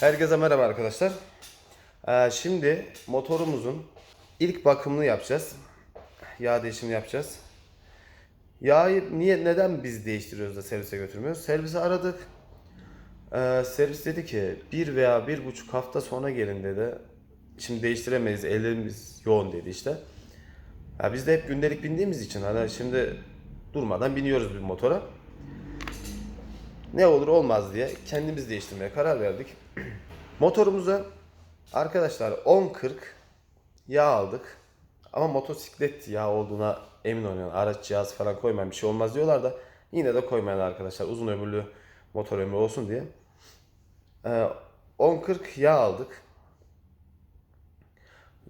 Herkese merhaba arkadaşlar. Ee, şimdi motorumuzun ilk bakımını yapacağız. Yağ değişimini yapacağız. Yağı niye neden biz değiştiriyoruz da servise götürmüyoruz? Servisi aradık. Ee, servis dedi ki bir veya bir buçuk hafta sonra gelin dedi. Şimdi değiştiremeyiz ellerimiz yoğun dedi işte. Ya biz de hep gündelik bindiğimiz için hani şimdi durmadan biniyoruz bir motora. Ne olur olmaz diye kendimiz değiştirmeye karar verdik. Motorumuza arkadaşlar 10.40 yağ aldık. Ama motosiklet yağ olduğuna emin olun. Araç cihazı falan koymayın bir şey olmaz diyorlar da yine de koymayın arkadaşlar. Uzun ömürlü motor ömrü olsun diye. Ee, 10.40 yağ aldık.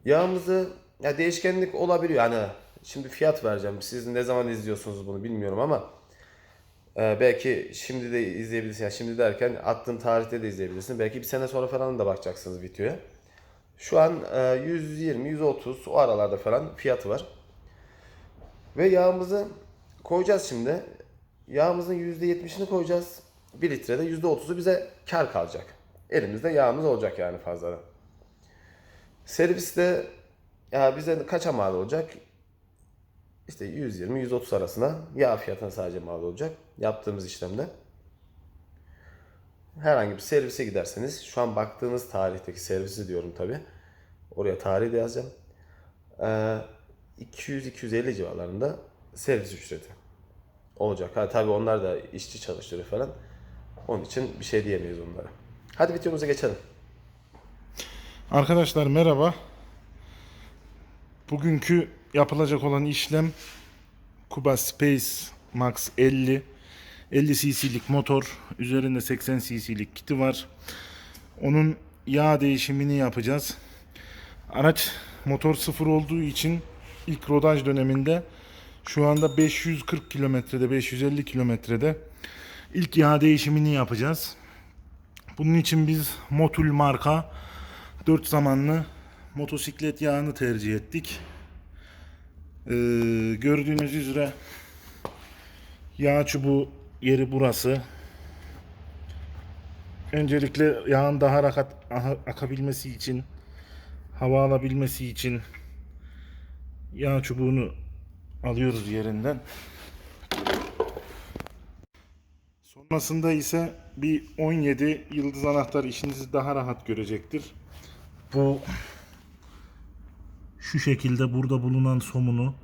Yağımızı ya değişkenlik olabiliyor. Hani şimdi fiyat vereceğim. Siz ne zaman izliyorsunuz bunu bilmiyorum ama ee, belki şimdi de izleyebilirsin. Yani şimdi derken attığım tarihte de izleyebilirsin. Belki bir sene sonra falan da bakacaksınız videoya. Şu an e, 120-130 o aralarda falan fiyatı var. Ve yağımızı koyacağız şimdi. Yağımızın %70'ini koyacağız. 1 litrede %30'u bize kar kalacak. Elimizde yağımız olacak yani fazladan. Serviste ya bize kaça mal olacak? İşte 120-130 arasına yağ fiyatına sadece mal olacak yaptığımız işlemde. Herhangi bir servise giderseniz şu an baktığınız tarihteki servisi diyorum tabi. Oraya tarihi de yazacağım. Ee, 200-250 civarlarında servis ücreti olacak. Ha tabi onlar da işçi çalıştırıyor falan. Onun için bir şey diyemeyiz onlara. Hadi videomuza geçelim. Arkadaşlar merhaba. Bugünkü yapılacak olan işlem Kuba Space Max 50 50 cc'lik motor, üzerinde 80 cc'lik kiti var. Onun yağ değişimini yapacağız. Araç motor sıfır olduğu için ilk rodaj döneminde şu anda 540 kilometrede, 550 kilometrede ilk yağ değişimini yapacağız. Bunun için biz Motul marka 4 zamanlı motosiklet yağını tercih ettik. Ee, gördüğünüz üzere yağ çubuğu yeri burası. Öncelikle yağın daha rahat aha- akabilmesi için, hava alabilmesi için yağ çubuğunu alıyoruz yerinden. Sonrasında ise bir 17 yıldız anahtar işinizi daha rahat görecektir. Bu şu şekilde burada bulunan somunu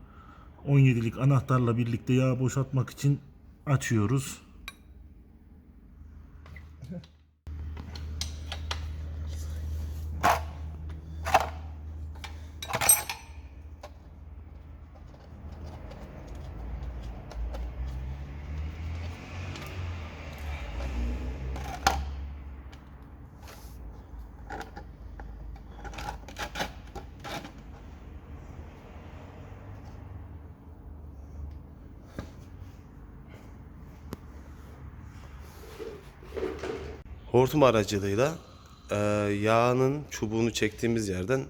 17'lik anahtarla birlikte yağ boşaltmak için açıyoruz. Hortum aracılığıyla e, yağının çubuğunu çektiğimiz yerden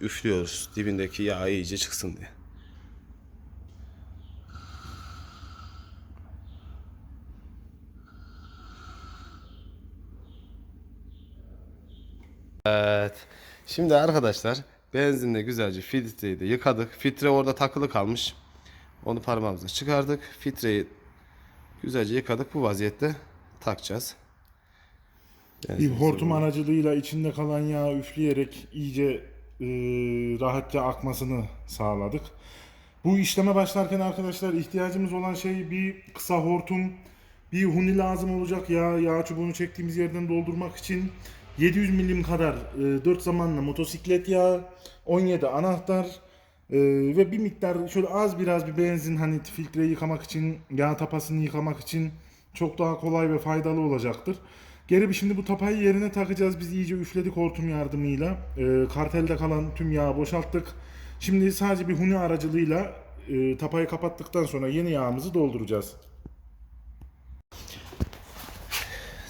üflüyoruz. Dibindeki yağ iyice çıksın diye. Evet. Şimdi arkadaşlar benzinle güzelce filtreyi de yıkadık. Filtre orada takılı kalmış. Onu parmağımızla çıkardık. Filtreyi güzelce yıkadık. Bu vaziyette takacağız. Bir hortum aracılığıyla içinde kalan yağı üfleyerek iyice e, rahatça akmasını sağladık. Bu işleme başlarken arkadaşlar ihtiyacımız olan şey bir kısa hortum, bir huni lazım olacak yağ, yağ çubuğunu çektiğimiz yerden doldurmak için 700 milim kadar e, 4 zamanlı motosiklet yağı, 17 anahtar e, ve bir miktar şöyle az biraz bir benzin hani filtreyi yıkamak için, yağ tapasını yıkamak için çok daha kolay ve faydalı olacaktır. Geri bir şimdi bu tapayı yerine takacağız. Biz iyice üfledik hortum yardımıyla. E, kartelde kalan tüm yağı boşalttık. Şimdi sadece bir huni aracılığıyla e, tapayı kapattıktan sonra yeni yağımızı dolduracağız.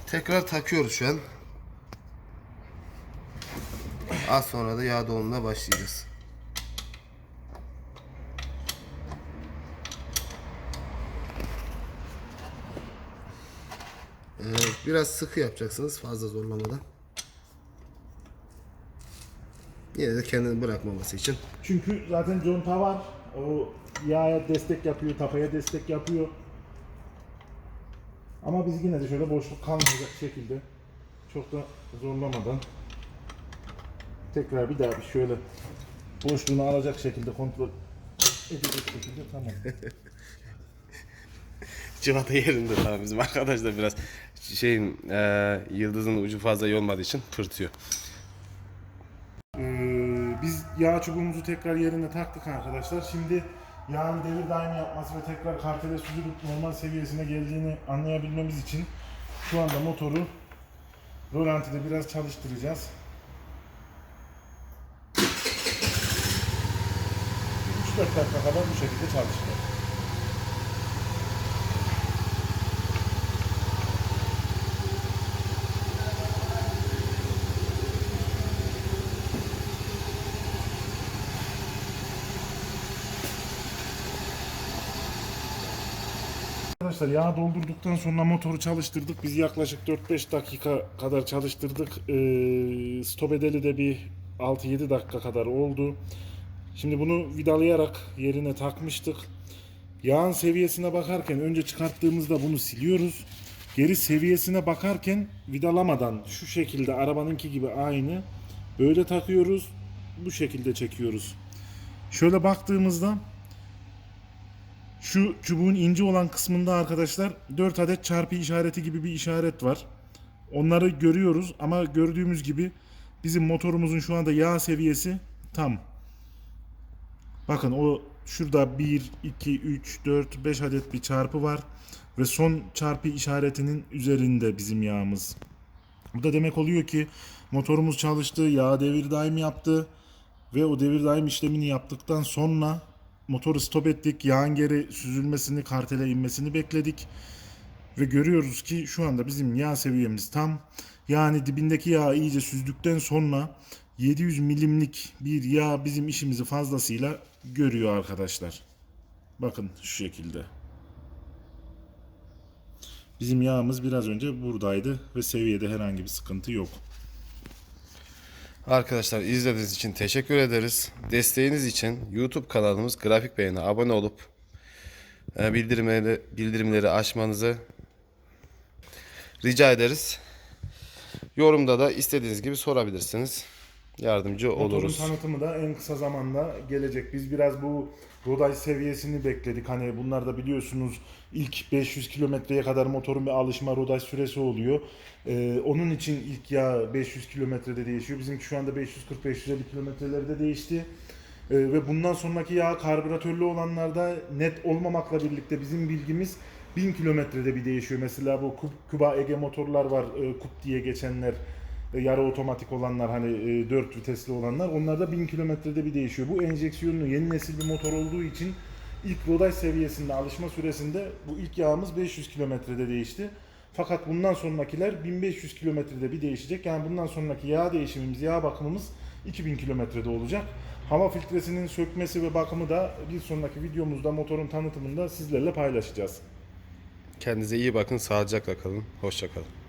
Tekrar takıyoruz şu an. Az sonra da yağ dolumuna başlayacağız. Ee, biraz sıkı yapacaksınız fazla zorlamadan. Yine de kendini bırakmaması için. Çünkü zaten conta var. O yağa destek yapıyor, tapaya destek yapıyor. Ama biz yine de şöyle boşluk kalmayacak şekilde çok da zorlamadan tekrar bir daha bir şöyle boşluğunu alacak şekilde kontrol edecek şekilde tamam. Civata yerinde tamam bizim arkadaşlar biraz şeyin e, yıldızın ucu fazla iyi olmadığı için pırtıyor. Ee, biz yağ çubuğumuzu tekrar yerine taktık arkadaşlar. Şimdi yağın devir daim yapması ve tekrar kartele süzülüp normal seviyesine geldiğini anlayabilmemiz için şu anda motoru rolantide biraz çalıştıracağız. 3-4 dakika kadar bu şekilde çalışacak. Arkadaşlar yağ doldurduktan sonra motoru çalıştırdık. Biz yaklaşık 4-5 dakika kadar çalıştırdık. Ee, stop edeli de bir 6-7 dakika kadar oldu. Şimdi bunu vidalayarak yerine takmıştık. Yağın seviyesine bakarken önce çıkarttığımızda bunu siliyoruz. Geri seviyesine bakarken vidalamadan şu şekilde arabanınki gibi aynı böyle takıyoruz. Bu şekilde çekiyoruz. Şöyle baktığımızda şu çubuğun ince olan kısmında arkadaşlar 4 adet çarpı işareti gibi bir işaret var. Onları görüyoruz ama gördüğümüz gibi bizim motorumuzun şu anda yağ seviyesi tam. Bakın o şurada 1, 2, 3, 4, 5 adet bir çarpı var. Ve son çarpı işaretinin üzerinde bizim yağımız. Bu da demek oluyor ki motorumuz çalıştı, yağ devir daim yaptı. Ve o devir daim işlemini yaptıktan sonra motoru stop ettik. Yağın geri süzülmesini, kartele inmesini bekledik. Ve görüyoruz ki şu anda bizim yağ seviyemiz tam. Yani dibindeki yağı iyice süzdükten sonra 700 milimlik bir yağ bizim işimizi fazlasıyla görüyor arkadaşlar. Bakın şu şekilde. Bizim yağımız biraz önce buradaydı ve seviyede herhangi bir sıkıntı yok. Arkadaşlar izlediğiniz için teşekkür ederiz. Desteğiniz için YouTube kanalımız Grafik Bey'ine abone olup e, bildirimleri, bildirimleri açmanızı rica ederiz. Yorumda da istediğiniz gibi sorabilirsiniz. Yardımcı oluruz. Motorun tanıtımı da en kısa zamanda gelecek. Biz biraz bu rodaj seviyesini bekledik. Hani bunlar da biliyorsunuz ilk 500 kilometreye kadar motorun bir alışma rodaj süresi oluyor. Ee, onun için ilk yağ 500 kilometrede değişiyor. Bizimki şu anda 540-550 kilometrelerde değişti. Ee, ve bundan sonraki yağ karbüratörlü olanlarda net olmamakla birlikte bizim bilgimiz 1000 kilometrede bir değişiyor. Mesela bu Kub- Kuba Ege motorlar var, e, Kup diye geçenler, e, yarı otomatik olanlar hani e, 4 vitesli olanlar onlar da 1000 kilometrede bir değişiyor. Bu enjeksiyonlu yeni nesil bir motor olduğu için ilk rodaj seviyesinde alışma süresinde bu ilk yağımız 500 kilometrede değişti. Fakat bundan sonrakiler 1500 kilometrede bir değişecek. Yani bundan sonraki yağ değişimimiz, yağ bakımımız 2000 kilometrede olacak. Hava filtresinin sökmesi ve bakımı da bir sonraki videomuzda motorun tanıtımında sizlerle paylaşacağız. Kendinize iyi bakın. Sağlıcakla kalın. Hoşça kalın.